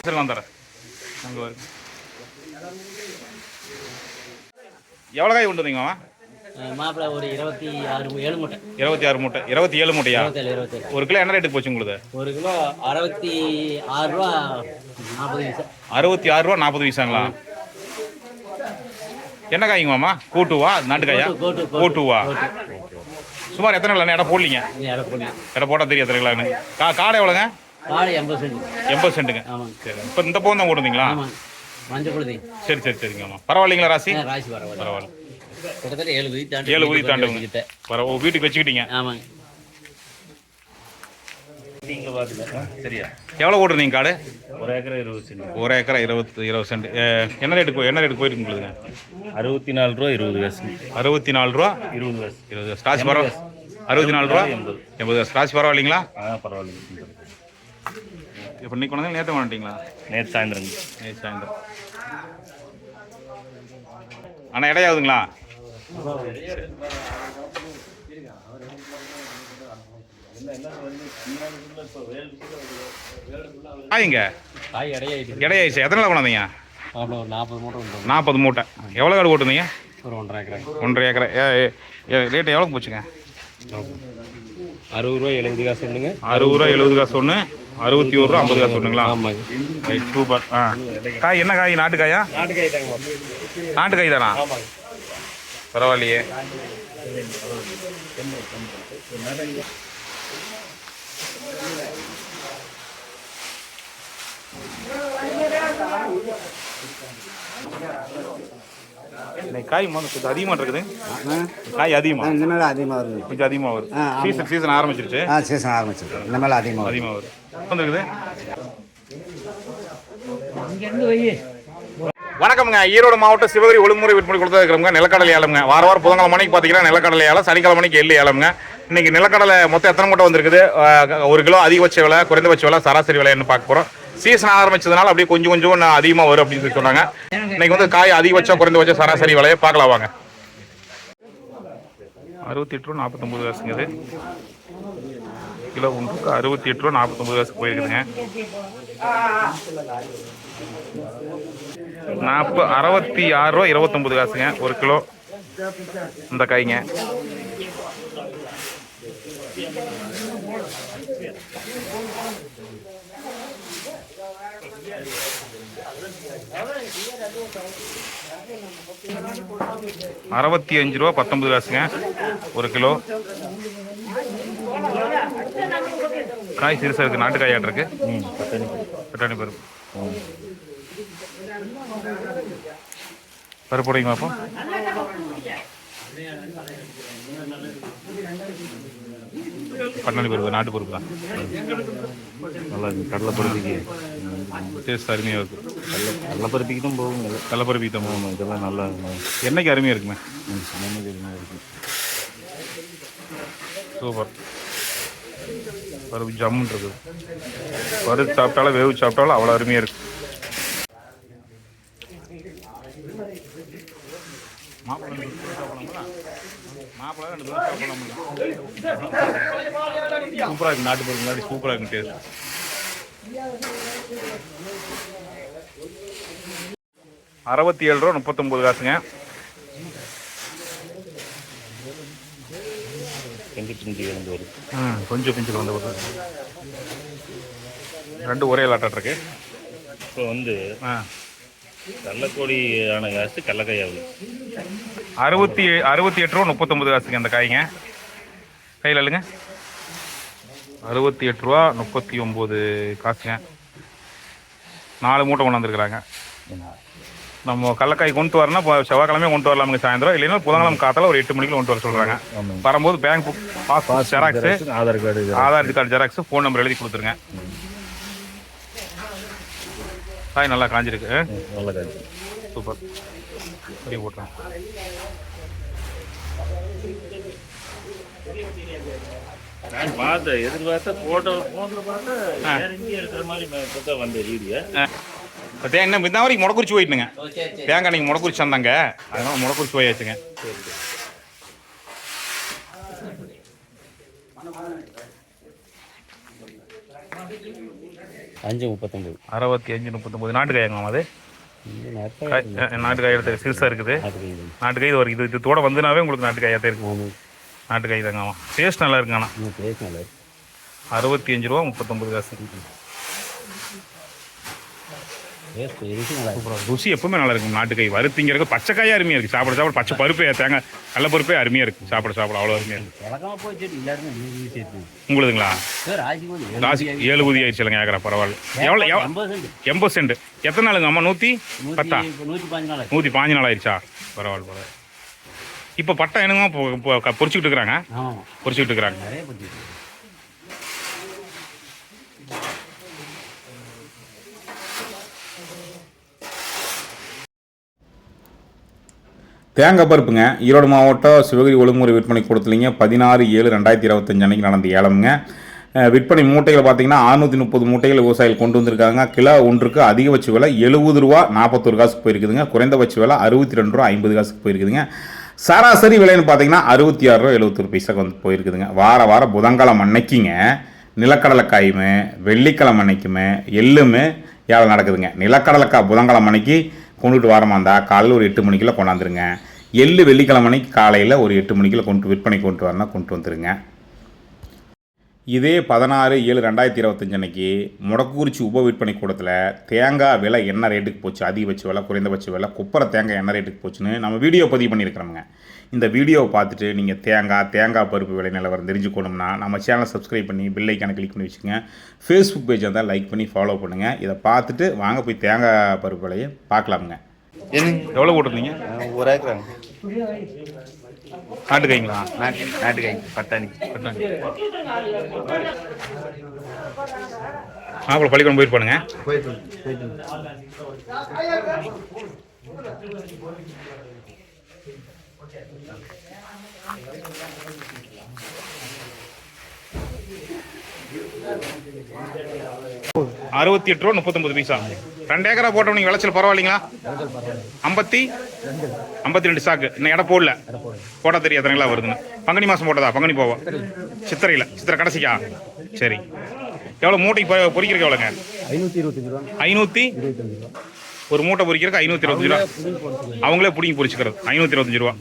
சரி வந்துடுறேன் அங்கே எவ்வளோ காய் கொண்டு வந்தீங்கம்மா மாப்பிள்ளை ஒரு இருபத்தி ஆறு ஏழு மூட்டை. இருபத்தி ஆறு மூட்டை. இருபத்தி ஏழு மூட்டையா? ஒரு கிலோ என்ன ரேட்டுக்கு போச்சு உங்களுக்கு ஒரு கிலோ அறுபத்தி ஆறு ரூபா நாற்பது பைசா. அறுபத்தி ஆறு ரூபா நாற்பது பைசாங்களா? என்ன காய்ங்க மாமா? கூட்டுவா? நாட்டுக்காயா? கோட்டு, கோட்டு. கூட்டுவா? சுமார் எத்தனை கிலோ இடம் போடலீங்க? இடம் போட்டால் தெரியும் எத்தனை கிலோன்னு. கா காடை எவ்வளோங்க? காடு எண்பது சென்ட். எண்பது சென்ட்டுங்க. ஆமாங்க. சரி. இப்போ இந்த போன் தான் போட்டுருந்தீங்களா மஞ்சள் சரி சரி சரிங்க மாமா. பரவாயில்லைங்களா ராசி? ராசி பரவாயில்ல. பரவாயில்ல. கிட்டத்தட்ட ஏழு குதி தாண்டி ஏழு குதி வீட்டுக்கு தாண்டுங்க. வந்து வச்சுக்கிட்டேன். பரவ வீட்டுக்கு வச்சுக்கிட்டீங்க? ஆமாங்க. சரியா. எவ்வளோ ஓட்டுருந்தீங்க காடு? ஒரு ஏக்கர் இருபது சென்ட். ஒரு ஏக்கரா இருபத்தி இருபது சென்ட். என்ன ரேட்டுக்கு என்ன ரேட்டுக்கு போயிருக்கு உங்களுக்குங்க அறுபத்தி நாலு ரூபா இருபது காசு. அறுபத்தி நாலு ரூபா? இருபது காசு. இருபது ஸ்டாச் பரவ அறுபத்தி நாலு ரூபா? எண்பது. எண்பது ஸ்டாச் பரவாயில்லைங்களா? ஆ பரவாயில்ல இப்போ இன்னைக்கு கொண்டு நேற்று வந்துட்டீங்களா நேற்று சாயந்தரம் நேற்று சாயந்தரம். அண்ணா இடையாதுங்களா ஆயிங்க இடையாயிடுச்சு எத்தனை கொண்டு வந்தீங்க அவ்வளோ ஒரு நாற்பது மூட்டை உண்டு நாற்பது மூட்டை. எவ்வளோ காடு ஒரு ஒன்றரை ஏக்கரை. ஒன்றரை ஏக்கரை. ரேட்டு எவ்வளோ போச்சுங்க? அறுபது ரூபா எழுபது காசு உண்டுங்க அறுபது ரூபா எழுபது காசு ஒன்று அறுபத்தி ஒரு ரூபா ஐம்பது காசு ஒன்றுங்களா ஆமாங்க ரைட் சூப்பர். ஆ. காய் என்ன காய்? நாட்டுக்காயா? நாட்டுக்காய் தாங்க. நாட்டுக்காய் தானா? பரவாயில்லையே. இன்னைக்கு காய் முதல்ல கொஞ்சம் அதிகமாக இருக்குது. காய் அதிகமாக இந்த மேலே அதிகமாக வருது. கொஞ்சம் அதிகமாக வருது. சீசன் சீசன் ஆரம்பிச்சிருச்சு. ஆ சீசன் ஆரம்பிச்சிருக்கு. இந்த மேலே அதிகமாக வருது. அதிகமாக வருது. வந்துருக்குது. வணக்கம்ங்க. ஈரோடு மாவட்டம் சிவகிரி ஒழுங்குமுறை விற்பனை கொடுத்தா இருக்கிறவங்க நிலக்கடலை ஏலம்ங்க வார வாரம் புதன்கிழமை மணிக்கு பார்த்தீங்கன்னா நிலக்கடலை ஏலம் சனிக்கிழமை மணிக்கு எள்ளு ஏலம்ங்க இன்னைக்கு நிலக்கடலை மொத்தம் எத்தனை மூட்டை வந்திருக்குது? ஒரு கிலோ அதிகபட்ச விலை குறைந்தபட்ச விலை சராசரி விலைன்னு பார்க்க போகிறோம் சீசன் ஆரம்பிச்சதுனால அப்படியே கொஞ்சம் கொஞ்சம் நான் அதிகமாக வரும் அப்படின்னு சொல்லி சொன்னாங்க. இன்னைக்கு வந்து காய் அதிகபட்சம் குறைந்தபட்சம் சராசரி விலையை பார்க்கலாம் வாங்க. அறுபத்தி எட்டு ரூபா நாற்பத்தொம்பது காசுங்க இது. கிலோ ஒன்றுக்கு அறுபத்தி எட்டு ரூபா நாற்பத்தொம்பது காசு போயிருக்குதுங்க. நாற்பது அறுபத்தி ஆறு ரூபா இருபத்தொம்பது காசுங்க ஒரு கிலோ. இந்த காய்ங்க. அறுபத்தி அஞ்சு ரூபா பத்தொன்பது காசுங்க ஒரு கிலோ. காய் சிறுசாக இருக்குது நாட்டு காயாட்டு இருக்கு. ம் பத்தனி பட்டாணி பருப்பு. பருப்பு போடுங்க பார்ப்போம் பட்டாணி பருப்பு நாட்டு பருப்பு தான். நல்லா இருக்கு. கடலை பருப்பிக்கு டேஸ்ட் அருமையாக இருக்குது கடலை கடலை பருப்பிக்கு தான் போகுங்க கடலப்பருப்பு தான் ஆமாம் இதெல்லாம் நல்லா என்னைக்கு அருமையாக இருக்குமே? நிம்மதி இருக்கு. சூப்பர். பருப்பு ஜம்முன் இருக்குது பருப்பு சாப்பிட்டாலும் வேவு சாப்பிட்டாலும் அவ்வளோ அருமையாக இருக்கு. மாப்பிள்ளை? மாப்பிள்ளை ரெண்டு தூரம் சாப்பிடலாமா? சூப்பரா இருக்கு நாட்டு பருப்பு முன்னாடி சூப்பரா இருக்கு டேஸ்ட் அறுபத்தி ஏழு ரூபா முப்பத்தொம்பது காசுங்க கொஞ்சம் பிஞ்சு வந்து வருது ரெண்டு ஒரே லாட்டாட் இருக்கு இப்போ வந்து ஆ கடலக்கோடி ஆன காசு கடலக்காய் ஆகுது. அறுபத்தி அறுபத்தி எட்டு ரூபா முப்பத்தொம்பது காசுங்க அந்த காய்ங்க. கையில் இல்லைங்க அறுபத்தி எட்டு ரூபா முப்பத்தி ஒம்பது காசுங்க. நாலு மூட்டை கொண்டு வந்திருக்கிறாங்க. நம்ம கடலக்காய் கொண்டு வரணும் இப்போ செவ்வாய்க்கிழமையே கொண்டு வரலாமுங்க சாயந்தரம். இல்லைன்னா புதன்கிழமை காத்தால ஒரு எட்டு மணிக்கு கொண்டு வர சொல்கிறாங்க. வரும்போது bank book pass xerox Aadhaar card. Aadhaar card xerox phone number எழுதி கொடுத்துருங்க. காய் நல்லா காஞ்சிருக்கு. நல்ல காய் சூப்பர். அப்படியே போட்டுறேன் நான் பார்த்தேன் எதிர்பார்த்த போட்டோ போன்ல பார்த்தா வேற எங்கேயும் இருக்கிற மாதிரி பார்த்தா வந்த வீடியோ இப்போ தே இன்னும் இந்த வரைக்கும் முடக்குறிச்சி போயிட்டுங்க தேங்காய் நீங்கள் முடக்குறிச்சி வந்தாங்க. அதனால முடக்குறிச்சி போயாச்சுங்க. அஞ்சு முப்பத்தொம்பது அறுபத்தி அஞ்சு முப்பத்தொம்பது. நாட்டு காயங்களாம் அது? நாட்டு காய் எடுத்து சிறுசாக இருக்குது. நாட்டு காய் ஒரு இது இது தோட வந்துனாவே உங்களுக்கு நாட்டு காயாக தான் இருக்கும் நாட்டு காய் தாங்க ஆமாம் டேஸ்ட் நல்லா இருக்குங்க ஆனால் பேசினால அறுபத்தி அஞ்சு ரூபா முப்பத்தொம்பது காசு. ருசி எப்பவுமே நல்லா இருக்கும். நாட்டு காய் வறுத்திங்கிறது பச்சை காயாக அருமையாக இருக்குது சாப்பிட சாப்பிட பச்சை பருப்பே தேங்காய் கடல பருப்பே அருமையாக இருக்குது சாப்பிட சாப்பிட அவ்வளோ அருமையாக இருக்குது உங்களுதுங்களா? ராசி ஏழு ஊதி ஆயிடுச்சு இல்லைங்க ஏக்கரா பரவாயில்ல. எவ்வளோ எண்பது சென்ட். எத்தனை நாளுங்க அம்மா? நூற்றி பத்தா? நூற்றி பாஞ்சு நாள் ஆயிடுச்சா? பரவாயில்ல பரவாயில்ல. இப்போ பட்டம் என்னங்க பொறிச்சிக்கிட்டு இருக்கிறாங்க. பொறிச்சிக்கிட்டு இருக்கிறாங்க. தேங்காய் பருப்புங்க. ஈரோடு மாவட்டம் சிவகிரி ஒழுங்குமுறை விற்பனை கொடுத்துலிங்க. பதினாறு ஏழு ரெண்டாயிரத்தி இருபத்தஞ்சு அன்னைக்கு நடந்த ஏலமுங்க. விற்பனை மூட்டைகள் பார்த்தீங்கன்னா அறுநூற்றி முப்பது மூட்டைகள் விவசாயிகள் கொண்டு வந்திருக்காங்க. கிலோ ஒன்றுக்கு அதிகபட்ச விலை எழுபது ரூபா நாற்பத்தொரு காசுக்கு போயிருக்குதுங்க. குறைந்தபட்ச விலை அறுபத்தி ரெண்டு ரூபா ஐம்பது காசுக்கு போயிருக்குதுங்க. சராசரி விலைன்னு பார்த்தீங்கன்னா அறுபத்தி ஆறு ரூபா எழுபத்தொரு பைசாக்கு வந்து போயிருக்குதுங்க. வார வாரம் புதன்கிழமை அன்னைக்குங்க. நிலக்கடலைக்காயுமே வெள்ளிக்கிழமை அன்னைக்குமே எள்ளுமே ஏழை நடக்குதுங்க. நிலக்கடலைக்காய் புதன்கிழமை அன்னைக்கு கொண்டுட்டு வாரமாக இருந்தால் காலையில் ஒரு எட்டு மணிக்கெல்லாம் கொண்டாந்துருங்க. எள்ளு வெள்ளிக்கிழமை காலையில் ஒரு எட்டு மணிக்குள்ள கொண்டு விற்பனை கொண்டு வரனா கொண்டு வந்துடுங்க இதே பதினாறு ஏழு ரெண்டாயிரத்தி இருபத்தஞ்சு அன்னைக்கு முடக்குறிச்சி உப விற்பனை கூடத்தில் தேங்காய் விலை என்ன ரேட்டுக்கு போச்சு? அதிகபட்ச விலை குறைந்தபட்ச விலை குப்பரை தேங்காய் என்ன ரேட்டுக்கு போச்சுன்னு நம்ம வீடியோ பதிவு பண்ணியிருக்கிறோமுங்க. இந்த வீடியோவை பார்த்துட்டு நீங்கள் தேங்காய் தேங்காய் பருப்பு விலை நிலவரம் தெரிஞ்சுக்கணும்னா நம்ம சேனலை சப்ஸ்கிரைப் பண்ணி பில்லைக்கான கிளிக் பண்ணி வச்சுக்கோங்க. ஃபேஸ்புக் பேஜ் இருந்தால் லைக் பண்ணி ஃபாலோ பண்ணுங்கள் இதை பார்த்துட்டு வாங்க போய் தேங்காய் பருப்பு விலையை பார்க்கலாமுங்க. எவ்வளோ போட்டிருந்தீங்க? ஒரு ஏக்கராங்க. நாட்டுக்காய்ங்களா? நாட்டு நாட்டுக்காய் பட்டாணி. மாப்பிள்ள பள்ளிக்கூடம் போயிருப்பானுங்க? போயிட்டு போயிட்டு அறுபத்தி எட்டு ரூபா முப்பத்தொம்பது பைசா. ரெண்டு ஏக்கரா போட்டோம் நீங்கள் விளைச்சல் பரவாயில்லைங்களா? ஐம்பத்தி? ஐம்பத்தி ரெண்டு சாக்கு. இன்னும் இடம் போடல. போட தெரியும் எத்தனைங்களா வருதுன்னு. பங்குனி மாதம் போட்டதா? பங்குனி போவோம் சித்திரையில். சித்திரை கடைசிக்கா? சரி. எவ்வளோ மூட்டைக்கு பொறிக்கிறக்கு எவ்வளோங்க ஐநூற்றி ஒரு மூட்டை பொறிக்கிறக்கு ஐநூற்றி இருபத்தஞ்சு ரூபா. அவங்களே பிடிங்கி பொறிச்சுக்கிறது. ஐநூற்றி இருபத்தஞ்சு ரூபா.